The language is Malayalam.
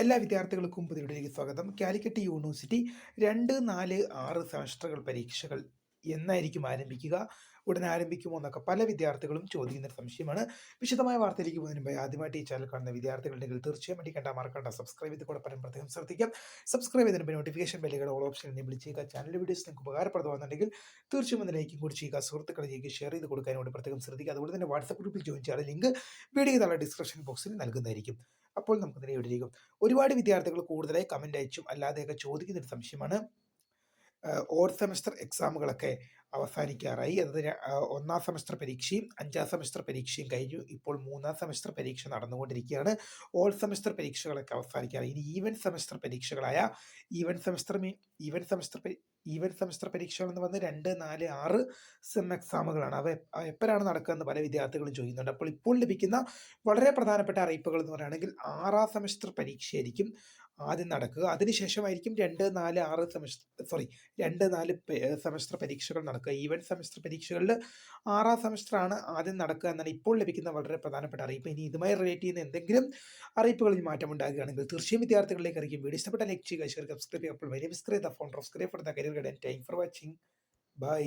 എല്ലാ വിദ്യാർത്ഥികൾക്കും പുതിയവിടേക്ക് സ്വാഗതം. കാലിക്കറ്റ് യൂണിവേഴ്സിറ്റി രണ്ട് നാല് ആറ് സെമസ്റ്ററുകൾ പരീക്ഷകൾ എന്നായിരിക്കും ആരംഭിക്കുക. ഉടനെ ആരംഭിക്കുമോ എന്നൊക്കെ പല വിദ്യാർത്ഥികളും ചോദിക്കുന്ന ഒരു സംശയമാണ്. വിശദമായ വാർത്തയിലേക്ക് പോകുന്നതിന് മുമ്പ് ആദ്യമായിട്ട് ഈ ചാനൽ കാണുന്ന വിദ്യാർത്ഥികളുണ്ടെങ്കിൽ തീർച്ചയായും വേണ്ടി കണ്ട മറക്കണ്ട. സബ്സ്ക്രൈബ് ചെയ്ത് കൂടെ പറയാൻ പ്രത്യേകം ശ്രദ്ധിക്കാം. സബ്സ്ക്രൈബ് ചെയ്തതിന് നോട്ടിഫിക്കേഷൻ ബെല്ലുകൾ ഓൾ ഓപ്ഷൻ എന്നെ വിളിച്ചേക്കുക ചാനൽ വീഡിയോസ് നിങ്ങൾക്ക് ഉപകാരപ്രദമാണെന്നുണ്ടെങ്കിൽ തീർച്ചയായും ഒന്ന് ലൈക്കും കൂടി ചെയ്യുക. സുഹൃത്തുക്കളിലേക്ക് ഷെയർ ചെയ്ത് കൊടുക്കാനോട് കൂടി പ്രത്യേകം ശ്രദ്ധിക്കുക. അതുപോലെ തന്നെ വാട്സപ്പ് ഗ്രൂപ്പിൽ ജോയിൻ ചെയ്യാൻ ലിങ്ക് വീഡിയോ താഴെ ഡിസ്ക്രിപ്ഷൻ ബോക്സിൽ നൽകുന്നതായിരിക്കും. അപ്പോൾ നമുക്ക് വീഡിയോയിലേക്ക് ഒരുപാട് വിദ്യാർത്ഥികൾ കൂടുതലായി കമന്റ് അയച്ചും അല്ലാതെയൊക്കെ ചോദിക്കുന്നൊരു സംശയമാണ്. ഓർ സെമസ്റ്റർ എക്സാമുകളൊക്കെ അവസാനിക്കാറായി. അത് ഒന്നാം സെമസ്റ്റർ പരീക്ഷയും അഞ്ചാം സെമസ്റ്റർ പരീക്ഷയും കഴിഞ്ഞു. ഇപ്പോൾ മൂന്നാം സെമസ്റ്റർ പരീക്ഷ നടന്നുകൊണ്ടിരിക്കുകയാണ്. ഓൾ സെമസ്റ്റർ പരീക്ഷകളൊക്കെ അവസാനിക്കാറായി. ഇനി even semester പരീക്ഷകളായ even semester even semester even semester പരീക്ഷകൾ എന്ന് പറഞ്ഞ് രണ്ട് നാല് ആറ് സെം എക്സാമുകളാണ്. അവ എപ്പോഴാണ് നടക്കുക എന്ന് പല വിദ്യാർത്ഥികളും ചോദിക്കുന്നുണ്ട്. അപ്പോൾ ഇപ്പോൾ ലഭിക്കുന്ന വളരെ പ്രധാനപ്പെട്ട അറിയിപ്പുകൾ എന്ന് പറയുകയാണെങ്കിൽ ആറാം സെമസ്റ്റർ പരീക്ഷയായിരിക്കും. ആദ്യം നടക്കുക. അതിനുശേഷമായിരിക്കും രണ്ട് നാല് ആറ് സെമസ്റ്റർ സോറി രണ്ട് നാല് സെമസ്റ്റർ പരീക്ഷകൾ നടക്കുക. ഈവൻ സെമസ്റ്റർ പരീക്ഷകളിൽ ആറാം സെമസ്റ്ററാണ് ആദ്യം നടക്കുക എന്നാണ് ഇപ്പോൾ ലഭിക്കുന്ന വളരെ പ്രധാനപ്പെട്ട അറിയിപ്പ്. ഇനി ഇതുമായി റിലേറ്റ് ചെയ്യുന്ന എന്തെങ്കിലും അറിയിപ്പുകളിൽ മാറ്റം ഉണ്ടാകുകയാണെങ്കിൽ തീർച്ചയായും വിദ്യാർത്ഥികളിലേക്ക് അറിയിക്കും. വീഡിയോ ഇഷ്ടപ്പെട്ട ലൈക്ക് ചെയ്യുക ഷെയർ സബ്സ്ക്രൈബ് ചെയ്യുക. അപ്പോൾ very മിസ്ക്രൈ the phone subscribe for the career guide time for watching bye